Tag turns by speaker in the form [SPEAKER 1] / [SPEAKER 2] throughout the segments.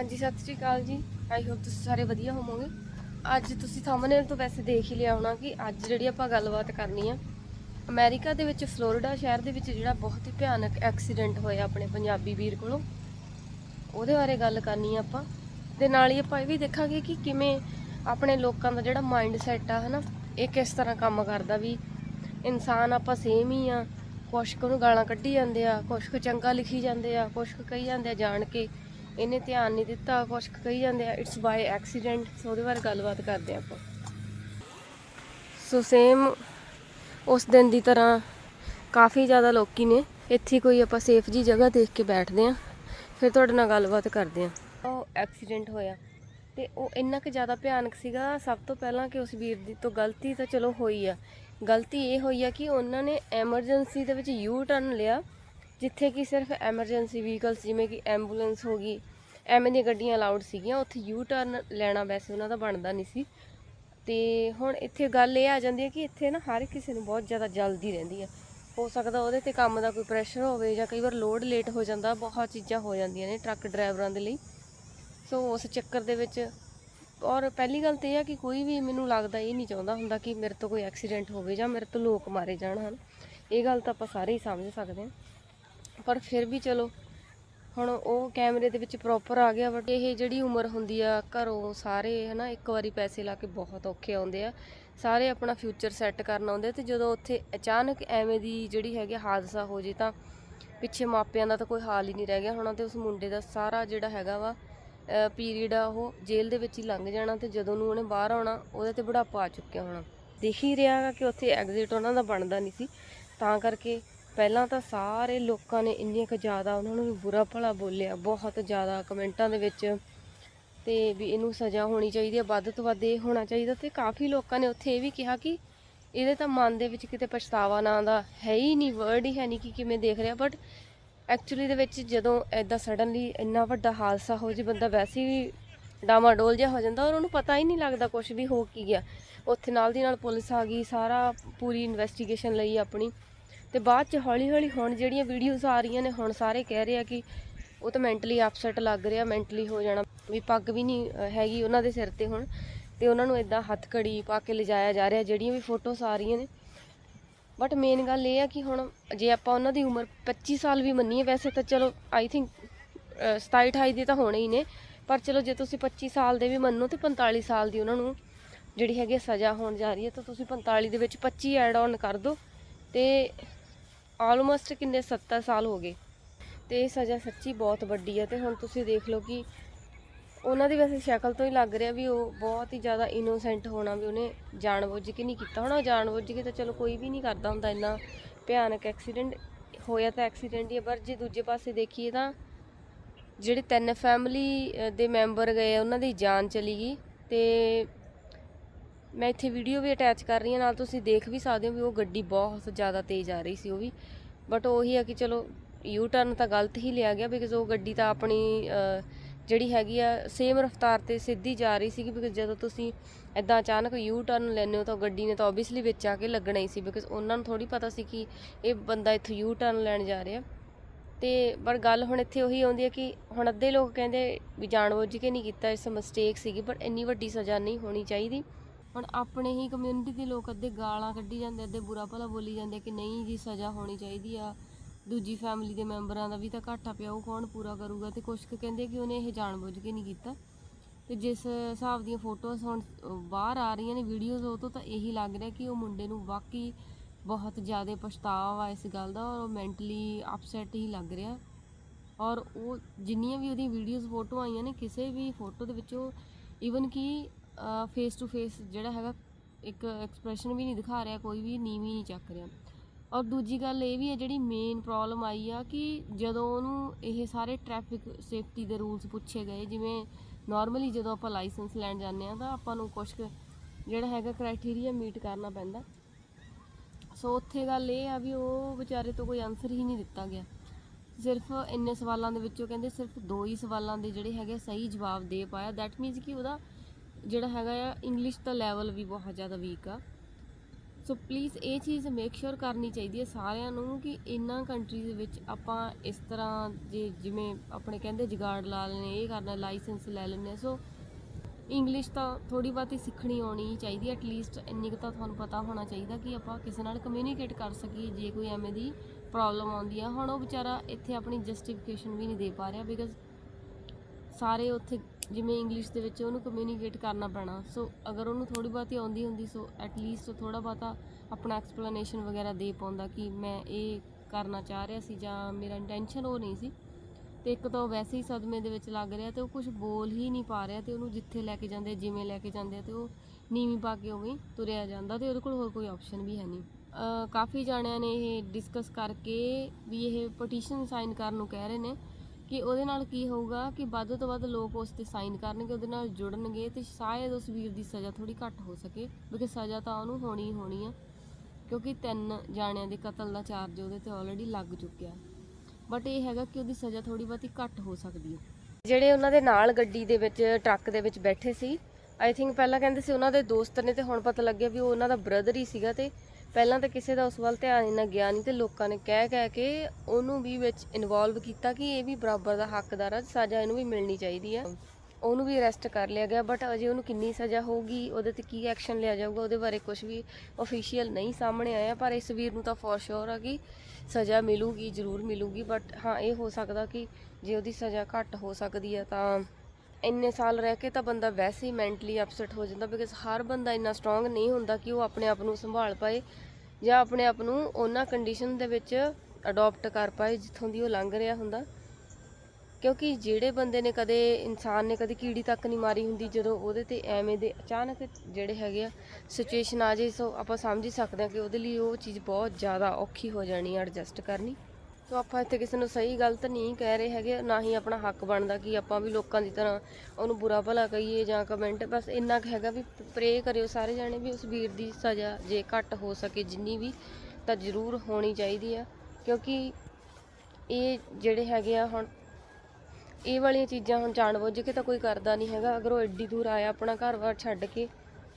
[SPEAKER 1] ਹਾਂਜੀ, ਸਤਿ ਸ਼੍ਰੀ ਅਕਾਲ ਜੀ। ਆਈ ਹੋਪ ਤੁਸੀਂ ਸਾਰੇ ਵਧੀਆ ਹੋਵੋਗੇ। ਅੱਜ ਤੁਸੀਂ ਸਾਹਮਣੇ ਤੋਂ ਵੈਸੇ ਦੇਖ ਹੀ ਲਿਆ ਹੋਣਾ ਕਿ ਅੱਜ ਜਿਹੜੀ ਆਪਾਂ ਗੱਲਬਾਤ ਕਰਨੀ ਆ, ਅਮਰੀਕਾ ਦੇ ਵਿੱਚ ਫਲੋਰੀਡਾ ਸ਼ਹਿਰ ਦੇ ਵਿੱਚ ਜਿਹੜਾ ਬਹੁਤ ਹੀ ਭਿਆਨਕ ਐਕਸੀਡੈਂਟ ਹੋਇਆ ਆਪਣੇ ਪੰਜਾਬੀ ਵੀਰ ਕੋਲੋਂ। ਉਹਦੇ ਬਾਰੇ ਗੱਲ ਕਰਨੀ ਆ ਆਪਾਂ। ਤੇ ਨਾਲ ਹੀ ਆਪਾਂ ਇਹ ਵੀ ਦੇਖਾਂਗੇ ਕਿ ਕਿਵੇਂ ਆਪਣੇ ਲੋਕਾਂ ਦਾ ਜਿਹੜਾ ਮਾਈਂਡ ਸੈਟ ਆ, ਹਨਾ, ਇਹ ਕਿਸ ਤਰ੍ਹਾਂ ਕੰਮ ਕਰਦਾ ਵੀ ਇਨਸਾਨ ਆਪਾਂ ਸੇਮ ਹੀ ਆ। ਕੁਛ ਕੁ ਨੂੰ ਗਾਲਾਂ ਕੱਢੀ ਜਾਂਦੇ ਆ, ਕੁਛ ਕੁ ਚੰਗਾ ਲਿਖੀ ਜਾਂਦੇ ਆ, ਕੁਛ ਕੁ ਕਹੀ ਜਾਂਦੇ ਆ ਜਾਣ ਕੇ। ਇਹਨੇ ਧਿਆਨ ਨਹੀਂ ਦਿੱਤਾ, ਕੁਛ ਕੁ ਕਹੀ ਜਾਂਦੇ ਆ ਇਟਸ ਬਾਈ ਐਕਸੀਡੈਂਟ ਸੋ ਉਹਦੇ ਬਾਰੇ ਗੱਲਬਾਤ ਕਰਦੇ ਆ ਆਪਾਂ। ਸੋ ਸੇਮ ਉਸ ਦਿਨ ਦੀ ਤਰ੍ਹਾਂ ਕਾਫੀ ਜ਼ਿਆਦਾ ਲੋਕੀ ਨੇ, ਇੱਥੇ ਕੋਈ ਆਪਾਂ ਸੇਫ ਜੀ ਜਗ੍ਹਾ ਦੇਖ ਕੇ ਬੈਠਦੇ ਆ ਫਿਰ ਤੁਹਾਡੇ ਨਾਲ ਗੱਲਬਾਤ ਕਰਦੇ ਆ ਉਹ ਐਕਸੀਡੈਂਟ ਹੋਇਆ ਤੇ ਉਹ ਇੰਨਾ ਕੁ ਜ਼ਿਆਦਾ ਭਿਆਨਕ ਸੀਗਾ, ਸਭ ਤੋਂ ਪਹਿਲਾਂ ਕਿ ਉਸ ਵੀਰ ਦੀ ਤੋਂ ਗਲਤੀ ਤਾਂ ਚਲੋ ਹੋਈ ਆ। ਗਲਤੀ ਇਹ ਹੋਈ ਆ ਕਿ ਉਹਨਾਂ ਨੇ ਐਮਰਜੈਂਸੀ ਦੇ ਵਿੱਚ ਯੂ ਟਰਨ ਲਿਆ ਜਿੱਥੇ ਕਿ ਸਿਰਫ ਐਮਰਜੈਂਸੀ ਵਹੀਕਲਸ ਜਿਵੇਂ ਕਿ ਐਂਬੂਲੈਂਸ ਹੋ ਗਈ, ਐਵੇਂ ਦੀਆਂ ਗੱਡੀਆਂ ਅਲਾਉਡ ਸੀਗੀਆਂ। ਉੱਥੇ ਯੂ ਟਰਨ ਲੈਣਾ ਵੈਸੇ ਉਹਨਾਂ ਦਾ ਬਣਦਾ ਨਹੀਂ ਸੀ। ਤੇ ਹੁਣ ਇੱਥੇ ਗੱਲ ਇਹ ਆ ਜਾਂਦੀ ਹੈ ਕਿ ਇੱਥੇ ਨਾ ਹਰ ਕਿਸੇ ਨੂੰ ਬਹੁਤ ਜ਼ਿਆਦਾ ਜਲਦੀ ਰਹਿੰਦੀ ਹੈ ਹੋ ਸਕਦਾ ਉਹਦੇ ਤੇ ਕੰਮ ਦਾ ਕੋਈ ਪ੍ਰੈਸ਼ਰ ਹੋਵੇ ਜਾਂ ਕਈ ਵਾਰ ਲੋਡ ਲੇਟ ਹੋ ਜਾਂਦਾ, ਬਹੁਤ ਚੀਜ਼ਾਂ ਹੋ ਜਾਂਦੀਆਂ ਨੇ ਟਰੱਕ ਡਰਾਈਵਰਾਂ ਦੇ ਲਈ। ਸੋ ਉਸ ਚੱਕਰ ਦੇ ਵਿੱਚ ਔਰ ਪਹਿਲੀ ਗੱਲ ਤੇ ਇਹ ਆ ਕਿ ਕੋਈ ਵੀ ਮੈਨੂੰ ਲੱਗਦਾ ਇਹ ਨਹੀਂ ਚਾਹੁੰਦਾ ਹੁੰਦਾ ਕਿ ਮੇਰੇ ਤੋਂ ਕੋਈ ਐਕਸੀਡੈਂਟ ਹੋਵੇ ਜਾਂ ਮੇਰੇ ਤੋਂ ਲੋਕ ਮਾਰੇ ਜਾਣ ਹਨ। ਇਹ ਗੱਲ ਤਾਂ ਆਪਾਂ ਸਾਰੇ ਹੀ ਸਮਝ ਸਕਦੇ ਹਾਂ। ਪਰ ਫਿਰ ਵੀ ਚਲੋ, ਹੁਣ ਉਹ ਕੈਮਰੇ ਦੇ ਵਿੱਚ ਪ੍ਰੋਪਰ ਆ ਗਿਆ ਬਟ ਇਹ ਜਿਹੜੀ ਉਮਰ ਹੁੰਦੀ ਆ ਘਰੋਂ ਸਾਰੇ, ਹਨਾ, ਇੱਕ ਵਾਰੀ ਪੈਸੇ ਲਾ ਕੇ ਬਹੁਤ ਔਖੇ ਆਉਂਦੇ ਆ। ਸਾਰੇ ਆਪਣਾ ਫਿਊਚਰ ਸੈੱਟ ਕਰਨ ਆਉਂਦੇ ਤੇ ਜਦੋਂ ਉੱਥੇ ਅਚਾਨਕ ਐਵੇਂ ਦੀ ਜਿਹੜੀ ਹੈਗੀ ਹਾਦਸਾ ਹੋ ਜੇ ਤਾਂ ਪਿੱਛੇ ਮਾਪਿਆਂ ਦਾ ਤਾਂ ਕੋਈ ਹਾਲ ਹੀ ਨਹੀਂ ਰਹਿ ਗਿਆ ਹੋਣਾ ਤੇ ਉਸ ਮੁੰਡੇ ਦਾ ਸਾਰਾ ਜਿਹੜਾ ਹੈਗਾ ਵਾ ਪੀਰੀਅਡ ਆ ਉਹ ਜੇਲ੍ਹ ਦੇ ਵਿੱਚ ਹੀ ਲੰਘ ਜਾਣਾ ਤੇ ਜਦੋਂ ਨੂੰ ਉਹਨੇ ਬਾਹਰ ਆਉਣਾ, ਉਹਦੇ ਤੇ ਬੁਢਾਪਾ ਆ ਚੁੱਕਿਆ ਹੋਣਾ। ਦੇਖ ਹੀ ਰਿਹਾ ਗਾ ਕਿ ਉੱਥੇ ਐਗਜ਼ਿਟ ਉਹਨਾਂ ਦਾ ਬਣਦਾ ਨਹੀਂ ਸੀ। ਤਾਂ ਕਰਕੇ ਪਹਿਲਾਂ ਤਾਂ ਸਾਰੇ ਲੋਕਾਂ ਨੇ ਇੰਨੀਆਂ ਕੁ ਜ਼ਿਆਦਾ ਉਹਨਾਂ ਨੂੰ ਬੁਰਾ ਭਲਾ ਬੋਲਿਆ, ਬਹੁਤ ਜ਼ਿਆਦਾ ਕਮੈਂਟਾਂ ਦੇ ਵਿੱਚ ਤੇ ਵੀ ਇਹਨੂੰ ਸਜ਼ਾ ਹੋਣੀ ਚਾਹੀਦੀ ਹੈ, ਵੱਧ ਤੋਂ ਵੱਧ ਇਹ ਹੋਣਾ ਚਾਹੀਦਾ ਤੇ ਕਾਫੀ ਲੋਕਾਂ ਨੇ ਉੱਥੇ ਇਹ ਵੀ ਕਿਹਾ ਕਿ ਇਹਦੇ ਤਾਂ ਮਨ ਦੇ ਵਿੱਚ ਕਿਤੇ ਪਛਤਾਵਾ ਨਾਂ ਦਾ ਹੈ ਹੀ ਨਹੀਂ ਵਰਡ ਹੀ ਹੈ ਨਹੀਂ ਕਿ ਕਿਵੇਂ ਦੇਖ ਰਿਹਾ ਬਟ ਐਕਚੁਅਲੀ ਦੇ ਵਿੱਚ ਜਦੋਂ ਐਦਾਂ ਸਡਨਲੀ ਇੰਨਾ ਵੱਡਾ ਹਾਦਸਾ ਹੋ ਜੇ, ਬੰਦਾ ਵੈਸੇ ਹੀ ਡਾਮਾਡੋਲ ਜਿਹਾ ਹੋ ਜਾਂਦਾ ਔਰ ਉਹਨੂੰ ਪਤਾ ਹੀ ਨਹੀਂ ਲੱਗਦਾ ਕੁਝ ਵੀ ਹੋ ਕੀ ਗਿਆ। ਉੱਥੇ ਨਾਲ ਦੀ ਨਾਲ ਪੁਲਿਸ ਆ ਗਈ, ਸਾਰਾ ਪੂਰੀ ਇਨਵੈਸਟੀਗੇਸ਼ਨ ਲਈ ਆਪਣੀ। ਤੇ ਬਾਅਦ ਚ ਹੌਲੀ ਹੌਲੀ ਹੁਣ ਜਿਹੜੀਆਂ ਵੀਡੀਓਜ਼ ਆ ਰਹੀਆਂ ਨੇ, ਹੁਣ ਸਾਰੇ ਕਹਿ ਰਹੇ ਆ ਕਿ ਉਹ ਤਾਂ ਮੈਂਟਲੀ ਅਪਸੈਟ ਲੱਗ ਰਿਹਾ ਮੈਂਟਲੀ ਹੋ ਜਾਣਾ। ਵੀ ਪੱਗ ਵੀ ਨਹੀਂ ਹੈਗੀ ਉਹਨਾਂ ਦੇ ਸਿਰ ਤੇ ਹੁਣ। ਤੇ ਉਹਨਾਂ ਨੂੰ ਇਦਾਂ ਹੱਥਕੜੀ ਪਾ ਕੇ ਲਿਜਾਇਆ ਜਾ ਰਿਹਾ, ਜਿਹੜੀਆਂ ਵੀ ਫੋਟੋਸ ਆ ਰਹੀਆਂ ਨੇ। ਬਟ ਮੇਨ ਗੱਲ ਇਹ ਆ ਕਿ ਹੁਣ ਜੇ ਆਪਾਂ ਉਹਨਾਂ ਦੀ ਉਮਰ 25 ਸਾਲ ਵੀ ਮੰਨੀਏ, ਵੈਸੇ ਤਾਂ ਚਲੋ ਆਈ ਥਿੰਕ 27 28 ਦੇ ਤਾਂ ਹੋਣੇ ਹੀ ਨੇ। ਪਰ ਚਲੋ, ਜੇ ਤੁਸੀਂ 25 ਸਾਲ ਦੇ ਵੀ ਮੰਨੋ ਤੇ 45 ਸਾਲ ਦੀ ਉਹਨਾਂ ਨੂੰ ਜਿਹੜੀ ਹੈਗੀ ਆ ਸਜ਼ਾ ਹੋਣ ਜਾ ਰਹੀ ਹੈ, ਤਾਂ ਤੁਸੀਂ 45 ਦੇ ਵਿੱਚ 25 ਐਡ ਆਨ ਕਰ ਦਿਓ ਤੇ ਆਲਮੋਸਟ ਕਿੰਨੇ 70 ਸਾਲ ਹੋ ਗਏ। ਤੇ ਇਹ ਸਜ਼ਾ ਸੱਚੀ ਬਹੁਤ ਵੱਡੀ ਹੈ ਤੇ ਹੁਣ ਤੁਸੀਂ ਦੇਖ ਲਓ ਕਿ ਉਹਨਾਂ ਦੀ ਵੈਸੇ ਸ਼ਕਲ ਤੋਂ ਹੀ ਲੱਗ ਰਿਹਾ ਵੀ ਉਹ ਬਹੁਤ ਹੀ ਜ਼ਿਆਦਾ ਇਨੋਸੈਂਟ ਹੋਣਾ ਵੀ ਉਹਨੇ ਜਾਣਬੁੱਝ ਕੇ ਨਹੀਂ ਕੀਤਾ। ਹੋਣਾ ਜਾਣਬੁੱਝ ਕੇ ਤਾਂ ਚਲੋ ਕੋਈ ਵੀ ਨਹੀਂ ਕਰਦਾ ਹੁੰਦਾ, ਇੰਨਾ ਭਿਆਨਕ ਐਕਸੀਡੈਂਟ ਹੋਇਆ ਤਾਂ ਐਕਸੀਡੈਂਟ ਹੀ ਹੈ ਪਰ ਜੇ ਦੂਜੇ ਪਾਸੇ ਦੇਖੀਏ ਤਾਂ ਜਿਹੜੇ ਤਿੰਨ ਫੈਮਿਲੀ ਦੇ ਮੈਂਬਰ ਗਏ ਉਹਨਾਂ ਦੀ ਜਾਨ ਚਲੀ ਗਈ ਤੇ ਮੈਂ ਇੱਥੇ ਵੀਡੀਓ ਵੀ ਅਟੈਚ ਕਰ ਰਹੀ ਹਾਂ, ਨਾਲ ਤੁਸੀਂ ਦੇਖ ਵੀ ਸਕਦੇ ਹੋ ਵੀ ਉਹ ਗੱਡੀ ਬਹੁਤ ਜ਼ਿਆਦਾ ਤੇਜ਼ ਆ ਰਹੀ ਸੀ ਉਹ ਵੀ। ਬਟ ਉਹੀ ਆ ਕਿ ਚਲੋ ਯੂ ਟਰਨ ਤਾਂ ਗਲਤ ਹੀ ਲਿਆ ਗਿਆ ਬਿਕਾਜ਼ ਉਹ ਗੱਡੀ ਤਾਂ ਆਪਣੀ ਜਿਹੜੀ ਹੈਗੀ ਆ ਸੇਮ ਰਫ਼ਤਾਰ ਤੇ ਸਿੱਧੀ ਜਾ ਰਹੀ ਸੀਗੀ ਬਿਕਾਜ਼ ਜਦੋਂ ਤੁਸੀਂ ਐਦਾਂ ਅਚਾਨਕ ਯੂ ਟਰਨ ਲੈਂਦੇ ਹੋ ਤਾਂ ਗੱਡੀ ਨੇ ਤਾਂ ਓਬਵੀਅਸਲੀ ਵਿੱਚ ਆ ਕੇ ਲੱਗਣਾ ਹੀ ਸੀ ਬਿਕਾਜ਼ ਉਹਨਾਂ ਨੂੰ ਥੋੜੀ ਪਤਾ ਸੀ ਕਿ ਇਹ ਬੰਦਾ ਇੱਥੋਂ ਯੂ ਟਰਨ ਲੈਣ ਜਾ ਰਿਹਾ। ਤੇ ਪਰ ਗੱਲ ਹੁਣ ਇੱਥੇ ਉਹੀ ਆਉਂਦੀ ਹੈ ਕਿ ਹੁਣ ਅੱਧੇ ਲੋਕ ਕਹਿੰਦੇ ਵੀ ਜਾਣਬੁੱਝ ਕੇ ਨਹੀਂ ਕੀਤਾ, ਇਸ ਮਿਸਟੇਕ ਸੀਗੀ ਪਰ ਇੰਨੀ ਵੱਡੀ ਸਜ਼ਾ ਨਹੀਂ ਹੋਣੀ ਚਾਹੀਦੀ। ਹੁਣ ਆਪਣੇ ਹੀ ਕਮਿਊਨਿਟੀ ਦੇ ਲੋਕ ਅੱਧੇ ਗਾਲਾਂ ਕੱਢੀ ਜਾਂਦੇ, ਅੱਧੇ ਬੁਰਾ ਭਲਾ ਬੋਲੀ ਜਾਂਦੇ ਕਿ ਨਹੀਂ ਜੀ ਸਜ਼ਾ ਹੋਣੀ ਚਾਹੀਦੀ ਆ। ਦੂਜੀ ਫੈਮਿਲੀ ਦੇ ਮੈਂਬਰਾਂ ਦਾ ਵੀ ਤਾਂ ਘਾਟਾ ਪਿਆ, ਉਹ ਕੌਣ ਪੂਰਾ ਕਰੂਗਾ? ਤੇ ਕੁਛ ਕੁ ਕਹਿੰਦੇ ਕਿ ਉਹਨੇ ਇਹ ਜਾਣਬੁੱਝ ਕੇ ਨਹੀਂ ਕੀਤਾ। ਤੇ ਜਿਸ ਹਿਸਾਬ ਦੀਆਂ ਫੋਟੋਜ਼ ਹੁਣ ਬਾਹਰ ਆ ਰਹੀਆਂ ਨੇ ਵੀਡੀਓਜ਼ ਉਹ ਤੋਂ ਤਾਂ ਇਹੀ ਲੱਗ ਰਿਹਾ ਕਿ ਉਹ ਮੁੰਡੇ ਨੂੰ ਵਾਕਈ ਬਹੁਤ ਜ਼ਿਆਦਾ ਪਛਤਾਵਾ ਆ ਇਸ ਗੱਲ ਦਾ ਔਰ ਉਹ ਮੈਂਟਲੀ ਅਪਸੈਟ ਹੀ ਲੱਗ ਰਿਹਾ। ਔਰ ਉਹ ਜਿੰਨੀਆਂ ਵੀ ਉਹਦੀਆਂ ਵੀਡੀਓਜ਼ ਫੋਟੋ ਆਈਆਂ ਨੇ, ਕਿਸੇ ਵੀ ਫੋਟੋ ਦੇ ਵਿੱਚ ਉਹ ਈਵਨ ਕਿ ਫੇਸ ਟੂ ਫੇਸ ਜਿਹੜਾ ਹੈਗਾ ਇੱਕ ਐਕਸਪ੍ਰੈਸ਼ਨ ਵੀ ਨਹੀਂ ਦਿਖਾ ਰਿਹਾ, ਕੋਈ ਵੀ ਨੀਵੀਂ ਨਹੀਂ ਚੱਕ ਰਿਹਾ। ਔਰ ਦੂਜੀ ਗੱਲ ਇਹ ਵੀ ਹੈ, ਜਿਹੜੀ ਮੇਨ ਪ੍ਰੋਬਲਮ ਆਈ ਆ ਕਿ ਜਦੋਂ ਉਹਨੂੰ ਇਹ ਸਾਰੇ ਟ੍ਰੈਫਿਕ ਸੇਫਟੀ ਦੇ ਰੂਲਸ ਪੁੱਛੇ ਗਏ, ਜਿਵੇਂ ਨਾਰਮਲੀ ਜਦੋਂ ਆਪਾਂ ਲਾਇਸੈਂਸ ਲੈਣ ਜਾਂਦੇ ਆ ਤਾਂ ਆਪਾਂ ਨੂੰ ਕੁਝ ਜਿਹੜਾ ਹੈਗਾ ਕ੍ਰਾਈਟੇਰੀਆ ਮੀਟ ਕਰਨਾ ਪੈਂਦਾ। ਸੋ ਉੱਥੇ ਗੱਲ ਇਹ ਆ ਵੀ ਉਹ ਵਿਚਾਰੇ ਤੋਂ ਕੋਈ ਆਨਸਰ ਹੀ ਨਹੀਂ ਦਿੱਤਾ ਗਿਆ। ਸਿਰਫ ਇੰਨੇ ਸਵਾਲਾਂ ਦੇ ਵਿੱਚੋਂ ਕਹਿੰਦੇ ਸਿਰਫ ਦੋ ਹੀ ਸਵਾਲਾਂ ਦੇ ਜਿਹੜੇ ਹੈਗੇ ਸਹੀ ਜਵਾਬ ਦੇ ਪਾਇਆ। ਦੈਟ ਮੀਨਸ ਕਿ ਉਹਦਾ ਜਿਹੜਾ ਹੈਗਾ ਆ ਇੰਗਲਿਸ਼ ਦਾ ਲੈਵਲ ਵੀ ਬਹੁਤ ਜ਼ਿਆਦਾ ਵੀਕ ਆ। ਸੋ ਪਲੀਜ਼ ਇਹ ਚੀਜ਼ ਮੇਕ ਸ਼ੋਰ ਕਰਨੀ ਚਾਹੀਦੀ ਹੈ ਸਾਰਿਆਂ ਨੂੰ ਕਿ ਇਨਾਂ ਕੰਟਰੀਜ਼ ਵਿੱਚ ਆਪਾਂ ਇਸ ਤਰ੍ਹਾਂ ਜੇ ਜਿਵੇਂ ਆਪਣੇ ਕਹਿੰਦੇ ਜਗਾੜ ਲਾ ਲੈਣੇ ਇਹ ਕਰਨਾ ਲਾਇਸੈਂਸ ਲੈ ਲੈਣੇ ਸੋ ਇੰਗਲਿਸ਼ ਤਾਂ ਥੋੜੀ ਬਹੁਤੀ ਸਿੱਖਣੀ ਆਉਣੀ ਚਾਹੀਦੀ ਹੈ ਐਟਲੀਸਟ ਇੰਨੀ ਕੁ ਤਾਂ ਤੁਹਾਨੂੰ ਪਤਾ ਹੋਣਾ ਚਾਹੀਦਾ ਕਿ ਆਪਾਂ ਕਿਸੇ ਨਾਲ ਕਮਿਊਨੀਕੇਟ ਕਰ ਸਕੀਏ ਜੇ ਕੋਈ ਐਵੇਂ ਦੀ ਪ੍ਰੋਬਲਮ ਆਉਂਦੀ ਆ। ਹੁਣ ਉਹ ਵਿਚਾਰਾ ਇੱਥੇ ਆਪਣੀ ਜਸਟੀਫਿਕੇਸ਼ਨ ਵੀ ਨਹੀਂ ਦੇ ਪਾ ਰਿਹਾ ਬਿਕਾਜ਼ ਸਾਰੇ ਉੱਥੇ ਜਿਵੇਂ ਇੰਗਲਿਸ਼ ਦੇ ਵਿੱਚ ਉਹਨੂੰ ਕਮਿਊਨੀਕੇਟ ਕਰਨਾ ਪੈਣਾ। ਸੋ ਅਗਰ ਉਹਨੂੰ ਥੋੜੀ ਬਹੁਤੀ ਆਉਂਦੀ ਹੁੰਦੀ ਸੋ ਐਟਲੀਸਟ ਥੋੜਾ ਬਹੁਤਾ ਆਪਣਾ ਐਕਸਪਲੇਨੇਸ਼ਨ ਵਗੈਰਾ ਦੇ ਪਾਉਂਦਾ ਕਿ ਮੈਂ ਇਹ ਕਰਨਾ ਚਾਹ ਰਿਹਾ ਸੀ ਜਾਂ ਮੇਰਾ ਇੰਟੈਂਸ਼ਨ ਉਹ ਨਹੀਂ ਸੀ। ਤੇ ਇੱਕ ਤਾਂ ਉਹ ਵੈਸੇ ਹੀ ਸਦਮੇ ਦੇ ਵਿੱਚ ਲੱਗ ਰਿਹਾ ਤੇ ਉਹ ਕੁਝ ਬੋਲ ਹੀ ਨਹੀਂ ਪਾ ਰਿਹਾ ਤੇ ਉਹਨੂੰ ਜਿੱਥੇ ਲੈ ਕੇ ਜਾਂਦੇ, ਜਿਵੇਂ ਲੈ ਕੇ ਜਾਂਦੇ ਆ ਤੇ ਉਹ ਨੀਵੀਂ ਪਾ ਕੇ ਉਵੇਂ ਹੀ ਤੁਰਿਆ ਜਾਂਦਾ ਤੇ ਉਹਦੇ ਕੋਲ ਹੋਰ ਕੋਈ ਆਪਸ਼ਨ ਵੀ ਹੈ ਨਹੀਂ। ਕਾਫੀ ਜਾਣਿਆਂ ਨੇ ਇਹ ਡਿਸਕਸ ਕਰਕੇ ਵੀ ਇਹ ਪਟੀਸ਼ਨ ਸਾਈਨ ਕਰਨ ਨੂੰ ਕਹਿ ਰਹੇ ਨੇ। ਕਿ ਉਹਦੇ ਨਾਲ ਕੀ ਹੋਊਗਾ ਕਿ ਵੱਧ ਤੋਂ ਵੱਧ ਲੋਕ ਉਸ ਤੇ ਸਾਈਨ ਕਰਨਗੇ, ਉਹਦੇ ਨਾਲ ਜੁੜਨਗੇ ਤੇ ਸ਼ਾਇਦ ਉਸ ਵੀਰ ਦੀ ਸਜ਼ਾ ਥੋੜੀ ਘੱਟ ਹੋ ਸਕੇ, ਕਿਉਂਕਿ ਸਜ਼ਾ ਤਾਂ ਉਹਨੂੰ ਹੋਣੀ ਹੀ ਹੋਣੀ ਆ, ਕਿਉਂਕਿ ਤਿੰਨ ਜਾਣਿਆਂ ਦੇ ਕਤਲ ਦਾ ਚਾਰਜ ਉਹਦੇ ਤੇ ਆਲਰੇਡੀ ਲੱਗ ਚੁੱਕਿਆ। ਬਟ ਇਹ ਹੈਗਾ ਕਿ ਉਹਦੀ ਸਜ਼ਾ ਥੋੜੀ ਬਹੁਤੀ ਘੱਟ ਹੋ ਸਕਦੀ ਹੈ। ਜਿਹੜੇ ਉਹਨਾਂ ਦੇ ਨਾਲ ਗੱਡੀ ਦੇ ਵਿੱਚ, ਟਰੱਕ ਦੇ ਵਿੱਚ ਬੈਠੇ ਸੀ ਆਈ ਥਿੰਕ ਪਹਿਲਾਂ ਕਹਿੰਦੇ ਸੀ ਉਹਨਾਂ ਦੇ ਦੋਸਤ ਨੇ ਤੇ ਹੁਣ ਪਤਾ ਲੱਗਿਆ ਵੀ ਉਹ ਉਹਨਾਂ ਦਾ ਬ੍ਰਦਰ ਹੀ ਸੀਗਾ ਤੇ ਪਹਿਲਾਂ ਤਾਂ ਕਿਸੇ ਦਾ ਉਸ ਵੱਲ ਧਿਆਨ ਇੰਨਾ ਗਿਆ ਨਹੀਂ ਤੇ ਲੋਕਾਂ ਨੇ ਕਹਿ ਕਹਿ ਕੇ ਉਹਨੂੰ ਵੀ ਵਿੱਚ ਇਨਵੋਲਵ ਕੀਤਾ ਕਿ ਇਹ ਵੀ ਬਰਾਬਰ ਦਾ ਹੱਕਦਾਰ ਆ, ਸਜ਼ਾ ਇਹਨੂੰ ਵੀ ਮਿਲਣੀ ਚਾਹੀਦੀ ਆ। ਉਹਨੂੰ ਵੀ ਅਰੈਸਟ ਕਰ ਲਿਆ ਗਿਆ ਬਟ ਅਜੇ ਉਹਨੂੰ ਕਿੰਨੀ ਸਜ਼ਾ ਹੋਊਗੀ, ਉਹਦੇ ਤੇ ਕੀ ਐਕਸ਼ਨ ਲਿਆ ਜਾਊਗਾ, ਉਹਦੇ ਬਾਰੇ ਕੁਝ ਵੀ ਅਫੀਸ਼ੀਅਲ ਨਹੀਂ ਸਾਹਮਣੇ ਆਇਆ, ਪਰ ਇਸ ਵੀਰ ਨੂੰ ਤਾਂ ਫੋਰ ਸ਼ੋਰ ਆ ਕਿ ਸਜ਼ਾ ਮਿਲੂਗੀ, ਜ਼ਰੂਰ ਮਿਲੂਗੀ ਬਟ ਹਾਂ, ਇਹ ਹੋ ਸਕਦਾ ਕਿ ਜੇ ਉਹਦੀ ਸਜ਼ਾ ਘੱਟ ਹੋ ਸਕਦੀ ਹੈ ਤਾਂ ਇੰਨੇ ਸਾਲ ਰਹਿ ਕੇ ਤਾਂ ਬੰਦਾ ਵੈਸੇ ਹੀ ਮੈਂਟਲੀ ਅਪਸੈਟ ਹੋ ਜਾਂਦਾ ਬਿਕਾਜ਼ ਹਰ ਬੰਦਾ ਇੰਨਾ ਸਟਰੋਂਗ ਨਹੀਂ ਹੁੰਦਾ ਕਿ ਉਹ ਆਪਣੇ ਆਪ ਨੂੰ ਸੰਭਾਲ ਪਾਏ ਜਾਂ ਆਪਣੇ ਆਪ ਨੂੰ ਉਹਨਾਂ ਕੰਡੀਸ਼ਨ ਦੇ ਵਿੱਚ ਅਡਾਪਟ ਕਰ ਪਾਏ ਜਿੱਥੋਂ ਦੀ ਉਹ ਲੰਘ ਰਿਹਾ ਹੁੰਦਾ। ਕਿਉਂਕਿ ਜਿਹੜੇ ਬੰਦੇ ਨੇ ਕਦੇ ਇਨਸਾਨ ਨੇ ਕਦੇ ਕੀੜੀ ਤੱਕ ਨਹੀਂ ਮਾਰੀ ਹੁੰਦੀ, ਜਦੋਂ ਉਹਦੇ ਤੇ ਐਵੇਂ ਦੇ ਅਚਾਨਕ ਜਿਹੜੇ ਹੈਗੇ ਆ ਸਿਚੁਏਸ਼ਨ ਆ ਜੇ ਸੋ ਆਪਾਂ ਸਮਝ ਹੀ ਸਕਦੇ ਹਾਂ ਕਿ ਉਹਦੇ ਲਈ ਉਹ ਚੀਜ਼ ਬਹੁਤ ਜ਼ਿਆਦਾ ਔਖੀ ਹੋ ਜਾਣੀ ਹੈ ਐਡਜਸਟ ਕਰਨੀ। ਸੋ ਆਪਾਂ ਇੱਥੇ ਕਿਸੇ ਨੂੰ ਸਹੀ ਗਲਤ ਨਹੀਂ ਕਹਿ ਰਹੇ ਹੈਗੇ, ਨਾ ਹੀ ਆਪਣਾ ਹੱਕ ਬਣਦਾ ਕਿ ਆਪਾਂ ਵੀ ਲੋਕਾਂ ਦੀ ਤਰ੍ਹਾਂ ਉਹਨੂੰ ਬੁਰਾ ਭਲਾ ਕਹੀਏ ਜਾਂ ਕਮੈਂਟ ਬਸ ਇੰਨਾ ਕੁ ਹੈਗਾ ਵੀ ਪ੍ਰੇ ਕਰਿਓ ਸਾਰੇ ਜਾਣੇ ਵੀ ਉਸ ਵੀਰ ਦੀ ਸਜ਼ਾ ਜੇ ਘੱਟ ਹੋ ਸਕੇ ਜਿੰਨੀ ਵੀ, ਤਾਂ ਜ਼ਰੂਰ ਹੋਣੀ ਚਾਹੀਦੀ ਆ। ਕਿਉਂਕਿ ਇਹ ਜਿਹੜੇ ਹੈਗੇ ਆ ਹੁਣ, ਇਹ ਵਾਲੀਆਂ ਚੀਜ਼ਾਂ ਹੁਣ ਜਾਣਬੁੱਝ ਕੇ ਤਾਂ ਕੋਈ ਕਰਦਾ ਨਹੀਂ ਹੈਗਾ। ਅਗਰ ਉਹ ਐਡੀ ਦੂਰ ਆਇਆ ਆਪਣਾ ਘਰ-ਬਾਰ ਛੱਡ ਕੇ,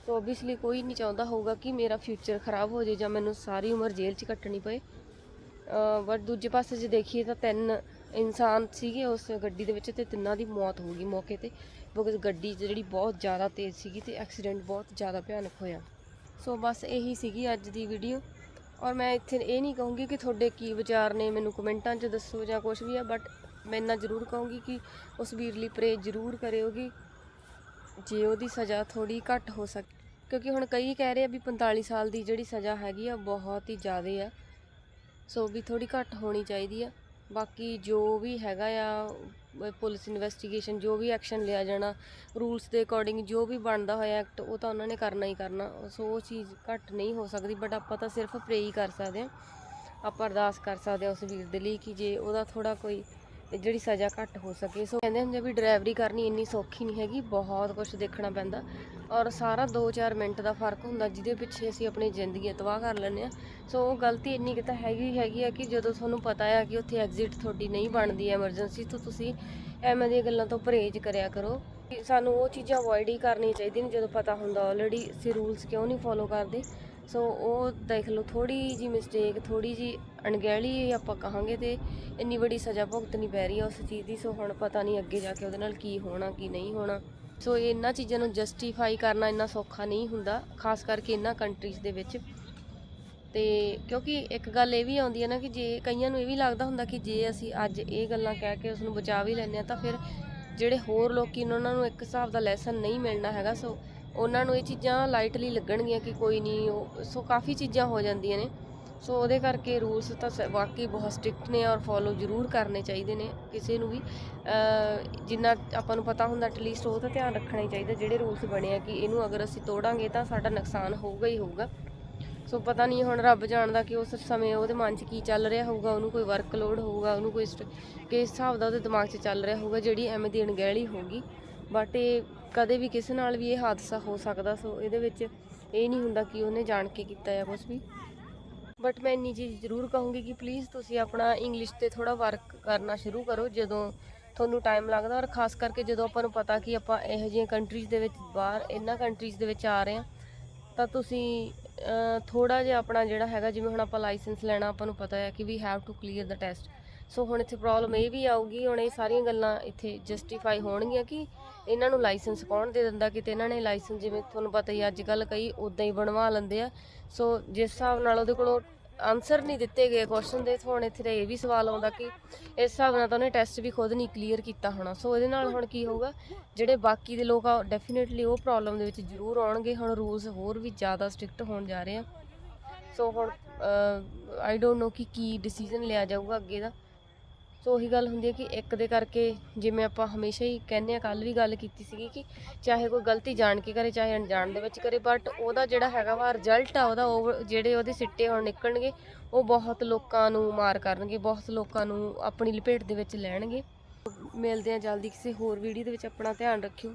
[SPEAKER 1] ਤਾਂ ਓਬਵੀਅਸਲੀ ਕੋਈ ਨਹੀਂ ਚਾਹੁੰਦਾ ਹੋਊਗਾ ਕਿ ਮੇਰਾ ਫਿਊਚਰ ਖਰਾਬ ਹੋ ਜਾਏ ਜਾਂ ਮੈਨੂੰ ਸਾਰੀ ਉਮਰ ਜੇਲ੍ਹ 'ਚ ਕੱਟਣੀ ਪਏ। ਬਟ ਦੂਜੇ ਪਾਸੇ ਜੇ ਦੇਖੀਏ ਤਾਂ ਤਿੰਨ ਇਨਸਾਨ ਸੀਗੇ ਉਸ ਗੱਡੀ ਦੇ ਵਿੱਚ ਤੇ ਤਿੰਨਾਂ ਦੀ ਮੌਤ ਹੋ ਗਈ ਮੌਕੇ ਤੇ ਬਿਕਾਜ਼ ਗੱਡੀ ਜਿਹੜੀ ਬਹੁਤ ਜ਼ਿਆਦਾ ਤੇਜ਼ ਸੀਗੀ ਤੇ ਐਕਸੀਡੈਂਟ ਬਹੁਤ ਜ਼ਿਆਦਾ ਭਿਆਨਕ ਹੋਇਆ। ਸੋ ਬਸ ਇਹੀ ਸੀਗੀ ਅੱਜ ਦੀ ਵੀਡੀਓ ਔਰ ਮੈਂ ਇੱਥੇ ਇਹ ਨਹੀਂ ਕਹੂੰਗੀ ਕਿ ਤੁਹਾਡੇ ਕੀ ਵਿਚਾਰ ਨੇ, ਮੈਨੂੰ ਕਮੈਂਟਾਂ 'ਚ ਦੱਸੋ ਜਾਂ ਕੁਝ ਵੀ ਆ ਬਟ ਮੈਂ ਇੰਨਾ ਜ਼ਰੂਰ ਕਹੂੰਗੀ ਕਿ ਉਸ ਵੀਰ ਲਈ ਪ੍ਰੇ ਜ਼ਰੂਰ ਕਰਿਓਗੀ, ਜੇ ਉਹਦੀ ਸਜ਼ਾ ਥੋੜੀ ਘੱਟ ਹੋ ਸਕੇ ਕਿਉਂਕਿ ਹੁਣ ਕਈ ਕਹਿ ਰਹੇ ਆ ਵੀ 45 ਸਾਲ ਦੀ ਜਿਹੜੀ ਸਜ਼ਾ ਹੈਗੀ ਆ ਬਹੁਤ ਹੀ ਜ਼ਿਆਦਾ ਆ। ਸੋ ਵੀ ਥੋੜੀ ਘੱਟ ਹੋਣੀ ਚਾਹੀਦੀ ਆ। ਬਾਕੀ ਜੋ ਵੀ ਹੈਗਾ ਆ ਪੁਲਿਸ ਇਨਵੈਸਟੀਗੇਸ਼ਨ ਜੋ ਵੀ ਐਕਸ਼ਨ ਲਿਆ ਜਾਣਾ ਰੂਲਸ ਦੇ ਅਕੋਰਡਿੰਗ ਜੋ ਵੀ ਬਣਦਾ ਹੋਇਆ ਐਕਟ ਉਹ ਤਾਂ ਉਹਨਾਂ ਨੇ ਕਰਨਾ ਹੀ ਕਰਨਾ। ਸੋ ਉਹ ਚੀਜ਼ ਘੱਟ ਨਹੀਂ ਹੋ ਸਕਦੀ ਬਟ ਆਪਾਂ ਤਾਂ ਸਿਰਫ ਪ੍ਰੇ ਹੀ ਕਰ ਸਕਦੇ ਆ ਆਪਾਂ ਅਰਦਾਸ ਕਰ ਸਕਦੇ ਆ ਉਸ ਵੀਰ ਦੇ ਲਈ ਕਿ ਜੇ ਉਹਦਾ ਥੋੜਾ ਕੋਈ ਜਿਹੜੀ ਸਜ਼ਾ ਘੱਟ ਹੋ ਸਕੇ। ਸੋ ਕਹਿੰਦੇ ਹੁੰਦੇ ਵੀ ਡਰਾਈਵਰੀ ਕਰਨੀ ਇੰਨੀ ਸੌਖੀ ਨਹੀਂ ਹੈਗੀ, ਬਹੁਤ ਕੁਝ ਦੇਖਣਾ ਪੈਂਦਾ। ਔਰ ਸਾਰਾ 2-4 ਮਿੰਟ ਦਾ ਫ਼ਰਕ ਹੁੰਦਾ, ਜਿਹਦੇ ਪਿੱਛੇ ਅਸੀਂ ਆਪਣੀ ਜ਼ਿੰਦਗੀ ਤਬਾਹ ਕਰ ਲੈਂਦੇ ਆ ਸੋ ਉਹ ਗਲਤੀ ਇੰਨੀ ਕਿ ਤਾਂ ਹੈਗੀ ਹੈਗੀ ਆ ਕਿ ਜਦੋਂ ਤੁਹਾਨੂੰ ਪਤਾ ਆ ਕਿ ਉੱਥੇ ਐਗਜ਼ਿਟ ਤੁਹਾਡੀ ਨਹੀਂ ਬਣਦੀ ਐਮਰਜੈਂਸੀ ਤੋਂ ਤੁਸੀਂ ਐਵੇਂ ਦੀਆਂ ਗੱਲਾਂ ਤੋਂ ਪਰਹੇਜ਼ ਕਰਿਆ ਕਰੋ। ਕਿ ਸਾਨੂੰ ਉਹ ਚੀਜ਼ਾਂ ਅਵੋਇਡ ਹੀ ਕਰਨੀਆਂ ਚਾਹੀਦੀਆਂ ਨੇ, ਜਦੋਂ ਪਤਾ ਹੁੰਦਾ ਆਲਰੇਡੀ ਅਸੀਂ ਰੂਲਸ ਕਿਉਂ ਨਹੀਂ ਫੋਲੋ ਕਰਦੇ। ਸੋ ਉਹ ਦੇਖ ਲਓ ਥੋੜੀ ਜੀ ਮਿਸਟੇਕ ਥੋੜੀ ਜੀ ਅਣਗਹਿਲੀ ਆਪਾਂ ਕਹਾਂਗੇ ਤੇ ਇੰਨੀ ਵੱਡੀ ਸਜ਼ਾ ਭੁਗਤਣੀ ਪੈ ਰਹੀ ਆ ਉਸ ਚੀਜ਼ ਦੀ, ਸੋ ਹੁਣ ਪਤਾ ਨਹੀਂ ਅੱਗੇ ਜਾ ਕੇ ਉਹਦੇ ਨਾਲ ਕੀ ਹੋਣਾ, ਕੀ ਨਹੀਂ ਹੋਣਾ। ਸੋ ਇਹਨਾਂ ਚੀਜ਼ਾਂ ਨੂੰ ਜਸਟੀਫਾਈ ਕਰਨਾ ਇੰਨਾ ਸੌਖਾ ਨਹੀਂ ਹੁੰਦਾ, ਖਾਸ ਕਰਕੇ ਇਹਨਾਂ ਕੰਟਰੀਜ਼ ਦੇ ਵਿੱਚ। ਤੇ ਕਿਉਂਕਿ ਇੱਕ ਗੱਲ ਇਹ ਵੀ ਆਉਂਦੀ ਹੈ ਨਾ ਕਿ ਜੇ ਕਈਆਂ ਨੂੰ ਇਹ ਵੀ ਲੱਗਦਾ ਹੁੰਦਾ ਕਿ ਜੇ ਅਸੀਂ ਅੱਜ ਇਹ ਗੱਲਾਂ ਕਹਿ ਕੇ ਉਸ ਨੂੰ ਬਚਾ ਵੀ ਲੈਂਦੇ ਆ, ਤਾਂ ਫਿਰ ਜਿਹੜੇ ਹੋਰ ਲੋਕੀ ਨੇ, ਉਹਨਾਂ ਨੂੰ ਇੱਕ ਹਿਸਾਬ ਦਾ ਲੈਸਨ ਨਹੀਂ ਮਿਲਣਾ ਹੈਗਾ। ਸੋ ਉਹਨਾਂ ਨੂੰ ਇਹ ਚੀਜ਼ਾਂ ਲਾਈਟਲੀ ਲੱਗਣਗੀਆਂ ਕਿ ਕੋਈ ਨਹੀਂ, ਉਹ, ਸੋ ਕਾਫੀ ਚੀਜ਼ਾਂ ਹੋ ਜਾਂਦੀਆਂ ਨੇ। ਸੋ ਉਹਦੇ ਕਰਕੇ ਰੂਲਸ ਤਾਂ ਸ- ਵਾਕਈ ਬਹੁਤ ਸਟ੍ਰਿਕਟ ਨੇ ਔਰ ਫੋਲੋ ਜ਼ਰੂਰ ਕਰਨੇ ਚਾਹੀਦੇ ਨੇ ਕਿਸੇ ਨੂੰ ਵੀ। ਜਿੰਨਾ ਆਪਾਂ ਨੂੰ ਪਤਾ ਹੁੰਦਾ ਐਟਲੀਸਟ ਉਹ ਤਾਂ ਧਿਆਨ ਰੱਖਣਾ ਹੀ ਚਾਹੀਦਾ ਜਿਹੜੇ ਰੂਲਸ ਬਣੇ ਆ ਕਿ ਇਹਨੂੰ ਅਗਰ ਅਸੀਂ ਤੋੜਾਂਗੇ ਤਾਂ ਸਾਡਾ ਨੁਕਸਾਨ ਹੋਊਗਾ ਹੀ ਹੋਊਗਾ। ਸੋ ਪਤਾ ਨਹੀਂ ਹੁਣ ਰੱਬ ਜਾਣਦਾ ਕਿ ਉਸ ਸਮੇਂ ਉਹਦੇ ਮਨ 'ਚ ਕੀ ਚੱਲ ਰਿਹਾ ਹੋਊਗਾ, ਉਹਨੂੰ ਕੋਈ ਵਰਕਲੋਡ ਹੋਊਗਾ, ਉਹਨੂੰ ਕੋਈ ਸਟ- ਕਿਸ ਹਿਸਾਬ ਦਾ ਉਹਦੇ ਦਿਮਾਗ 'ਚ ਚੱਲ ਰਿਹਾ ਹੋਊਗਾ ਜਿਹੜੀ ਐਵੇਂ ਦੀ ਅਣਗਹਿਲੀ ਹੋਊਗੀ। ਬਟ ਇਹ ਕਦੇ ਵੀ ਕਿਸੇ ਨਾਲ ਵੀ ਇਹ ਹਾਦਸਾ ਹੋ ਸਕਦਾ, ਸੋ ਇਹਦੇ ਵਿੱਚ ਇਹ ਨਹੀਂ ਹੁੰਦਾ ਕਿ ਉਹਨੇ ਜਾਣ ਕੇ ਕੀਤਾ ਜਾਂ ਕੁਝ ਵੀ। ਬਟ ਮੈਂ ਇੰਨੀ ਚੀਜ਼ ਜ਼ਰੂਰ ਕਹੂੰਗੀ ਕਿ ਪਲੀਜ਼ ਤੁਸੀਂ ਆਪਣਾ ਇੰਗਲਿਸ਼ ਤੇ ਥੋੜਾ ਵਰਕ ਕਰਨਾ ਸ਼ੁਰੂ ਕਰੋ ਜਦੋਂ ਤੁਹਾਨੂੰ ਟਾਈਮ ਲੱਗਦਾ ਔਰ ਖਾਸ ਕਰਕੇ ਜਦੋਂ ਆਪਾਂ ਨੂੰ ਪਤਾ ਕਿ ਆਪਾਂ ਇਹੋ ਜਿਹੀਆਂ ਕੰਟਰੀਜ਼ ਦੇ ਵਿੱਚ ਬਾਹਰ, ਇਹਨਾਂ ਕੰਟਰੀਜ਼ ਦੇ ਵਿੱਚ ਆ ਰਹੇ ਹਾਂ, ਤਾਂ ਤੁਸੀਂ ਥੋੜਾ ਜਿਹਾ ਆਪਣਾ ਜਿਹੜਾ ਹੈਗਾ, ਜਿਵੇਂ ਹੁਣ ਆਪਾਂ ਲਾਇਸੈਂਸ ਲੈਣਾ, ਆਪਾਂ ਨੂੰ ਪਤਾ ਹੈ ਕਿ we have to clear the test so ਹੁਣ ਇੱਥੇ ਪ੍ਰੋਬਲਮ ਇਹ ਵੀ ਆਊਗੀ, ਹੁਣ ਇਹ ਸਾਰੀਆਂ ਗੱਲਾਂ ਇੱਥੇ ਜਸਟੀਫਾਈ ਹੋਣਗੀਆਂ ਕਿ ਇਹਨਾਂ ਨੂੰ ਲਾਇਸੈਂਸ ਕੌਣ ਦੇ ਦਿੰਦਾ ਕਿਤੇ ਇਹਨਾਂ ਨੇ ਲਾਇਸੈਂਸ ਜਿਵੇਂ ਤੁਹਾਨੂੰ ਪਤਾ ਹੀ ਅੱਜ ਕੱਲ ਕਈ ਉਦਾਂ ਹੀ ਬਣਵਾ ਲੈਂਦੇ ਆ। ਸੋ ਜਿਸ ਹਿਸਾਬ ਨਾਲ ਉਹਦੇ ਕੋਲੋਂ ਆਨਸਰ ਨਹੀਂ ਦਿੱਤੇ ਗਏ ਕੁਐਸਚਨ ਦੇ ਹੁਣ ਇੱਥੇ ਦਾ ਇਹ ਵੀ ਸਵਾਲ ਆਉਂਦਾ ਕਿ ਇਸ ਹਿਸਾਬ ਨਾਲ ਤਾਂ ਉਹਨੇ ਟੈਸਟ ਵੀ ਖੁਦ ਨਹੀਂ ਕਲੀਅਰ ਕੀਤਾ ਹੋਣਾ। ਸੋ ਇਹਦੇ ਨਾਲ ਹੁਣ ਕੀ ਹੋਊਗਾ, ਜਿਹੜੇ ਬਾਕੀ ਦੇ ਲੋਕ ਆ ਡੈਫੀਨਿਟਲੀ ਉਹ ਪ੍ਰੋਬਲਮ ਦੇ ਵਿੱਚ ਜ਼ਰੂਰ ਆਉਣਗੇ। ਹੁਣ ਰੂਲਸ ਹੋਰ ਵੀ ਜ਼ਿਆਦਾ ਸਟ੍ਰਿਕਟ ਹੋਣ ਜਾ ਰਹੇ ਆ। ਸੋ ਹੁਣ ਆਈ ਡੋਨਟ ਨੋ ਕਿ ਕੀ ਡਿਸੀਜਨ ਲਿਆ ਜਾਊਗਾ ਅੱਗੇ ਦਾ। ਸੋ ਉਹੀ ਗੱਲ ਹੁੰਦੀ ਹੈ ਕਿ ਇੱਕ ਦੇ ਕਰਕੇ ਜਿਵੇਂ ਆਪਾਂ ਹਮੇਸ਼ਾ ਹੀ ਕਹਿੰਦੇ ਆ ਕੱਲ ਵੀ ਗੱਲ ਕੀਤੀ ਸੀਗੀ ਕਿ ਚਾਹੇ ਕੋਈ ਗਲਤੀ ਜਾਣ ਕੇ ਕਰੇ, ਚਾਹੇ ਅਣਜਾਣ ਦੇ ਵਿੱਚ ਕਰੇ ਬਟ ਉਹਦਾ ਜਿਹੜਾ ਹੈਗਾ ਵਾ ਰਿਜ਼ਲਟ ਆ ਉਹਦਾ, ਉਹ ਜਿਹੜੇ ਉਹਦੇ ਸਿੱਟੇ ਹੁਣ ਨਿਕਲਣਗੇ, ਉਹ ਬਹੁਤ ਲੋਕਾਂ ਨੂੰ ਮਾਰ ਕਰਨਗੇ, ਬਹੁਤ ਲੋਕਾਂ ਨੂੰ ਆਪਣੀ ਲਪੇਟ ਦੇ ਵਿੱਚ ਲੈਣਗੇ। ਮਿਲਦੇ ਆ ਜਲਦੀ ਕਿਸੇ ਹੋਰ ਵੀਡੀਓ ਦੇ ਵਿੱਚ, ਆਪਣਾ ਧਿਆਨ ਰੱਖਿਓ।